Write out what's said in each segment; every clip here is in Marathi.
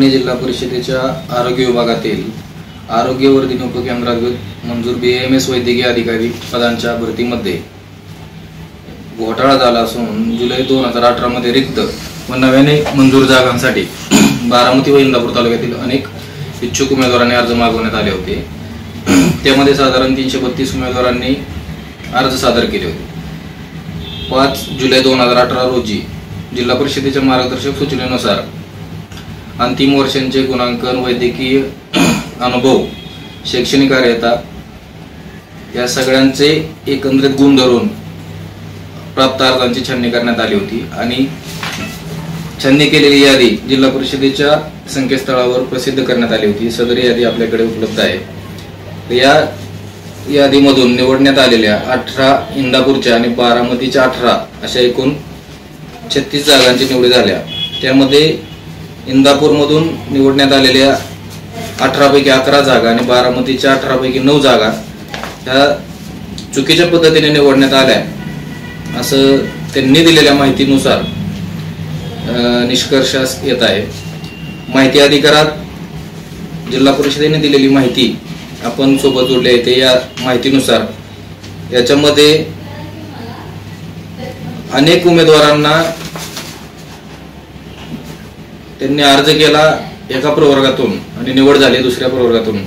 पुणे जिल्हा परिषदेच्या आरोग्य विभागातील आरोग्य उपकेंद्रात मंजूर बी एम एस वैद्यकीय अधिकारी पदांच्या भरतीमध्ये घोटाळा झाला असून जुलै दोन हजार अठरा मध्ये रिक्त व नव्याने मंजूर जागांसाठी बारामती व इंदापूर तालुक्यातील अनेक इच्छुक उमेदवारांनी अर्ज मागवण्यात आले होते. त्यामध्ये साधारण तीनशे बत्तीस उमेदवारांनी अर्ज सादर केले होते. पाच जुलै दोन हजार अठरा रोजी जिल्हा परिषदेच्या मार्गदर्शक सूचनेनुसार अंतिम वर्षांचे गुणांकन वैद्यकीय अनुभव शैक्षणिक कार्यता या सगळ्यांचे एकंदरीत गुण धरून प्राप्त अर्जांची छाननी करण्यात आली होती आणि छाननी केलेली यादी जिल्हा परिषदेच्या संकेतस्थळावर प्रसिद्ध करण्यात आली होती. सदर यादी आपल्याकडे उपलब्ध आहे. या यादीमधून निवडण्यात आलेल्या अठरा इंदापूरच्या आणि बारामतीच्या अठरा अशा एकूण छत्तीस जागांची निवडी झाल्या. त्यामध्ये इंदापूरमधून निवडण्यात आलेल्या अठरापैकी अकरा जागा आणि बारामतीच्या अठरापैकी नऊ जागा ह्या चुकीच्या पद्धतीने निवडण्यात आल्या असं त्यांनी दिलेल्या माहितीनुसार निष्कर्षास येत आहे. माहिती अधिकारात जिल्हा परिषदेने दिलेली माहिती आपण सोबत जोडली आहे. ते या माहितीनुसार याच्यामध्ये अनेक उमेदवारांना त्यांनी अर्ज केला एका प्रवर्गातून आणि निवड झाली दुसऱ्या प्रवर्गातून.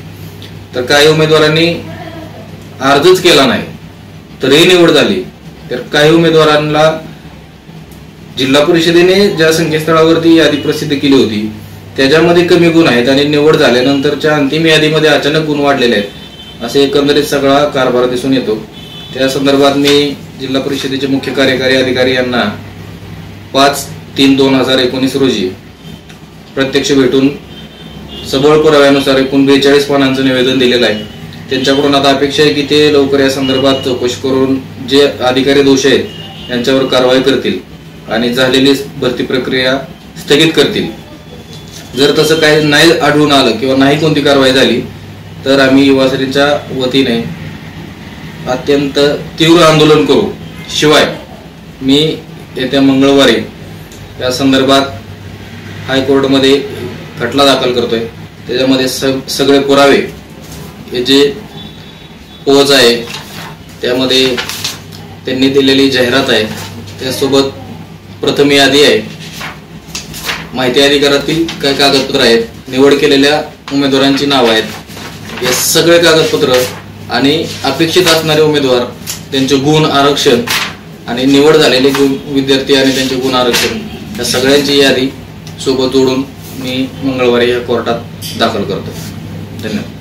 तर काही उमेदवारांनी अर्जच केला नाही तरीही निवड झाली. तर काही उमेदवारांना जिल्हा परिषदेने ज्या संकेतस्थळावरती यादी प्रसिद्ध केली होती त्याच्यामध्ये कमी गुण आहेत आणि निवड झाल्यानंतरच्या अंतिम यादीमध्ये अचानक गुण वाढलेले आहेत असे एकंदरीत सगळा कारभार दिसून येतो. त्या संदर्भात मी जिल्हा परिषदेचे मुख्य कार्यकारी अधिकारी यांना पाच तीन दोन हजार एकोणीस रोजी प्रत्यक्ष भेटून सबळ पुराव्यानुसार एकूण बेचाळीस पानांचं निवेदन दिलेलं आहे. त्यांच्याकडून आता अपेक्षा आहे की ते लवकर या संदर्भात चौकशी करून जे अधिकारी दोष आहेत यांच्यावर कारवाई करतील आणि झालेली भरती प्रक्रिया स्थगित करतील. जर तसं काही नाही आढळून आलं किंवा नाही कोणती कारवाई झाली तर आम्ही युवासेनेच्या वतीने अत्यंत तीव्र आंदोलन करू. शिवाय मी येत्या मंगळवारी या संदर्भात हायकोर्टमध्ये खटला दाखल करतोय. त्याच्यामध्ये स सगळे पुरावे हे जे पोच आहे त्यामध्ये त्यांनी दिलेली जाहिरात आहे त्यासोबत प्रथम यादी आहे. माहिती अधिकारातील काही कागदपत्र आहेत निवड केलेल्या उमेदवारांची नावं आहेत. हे सगळे कागदपत्र आणि अपेक्षित असणारे उमेदवार त्यांचे गुण आरक्षण आणि निवड झालेले गुण विद्यार्थी आणि त्यांचे गुण आरक्षण या सगळ्यांची यादी सोबत जोडून मी मंगळवारी या कोर्टात दाखल करतो. धन्यवाद.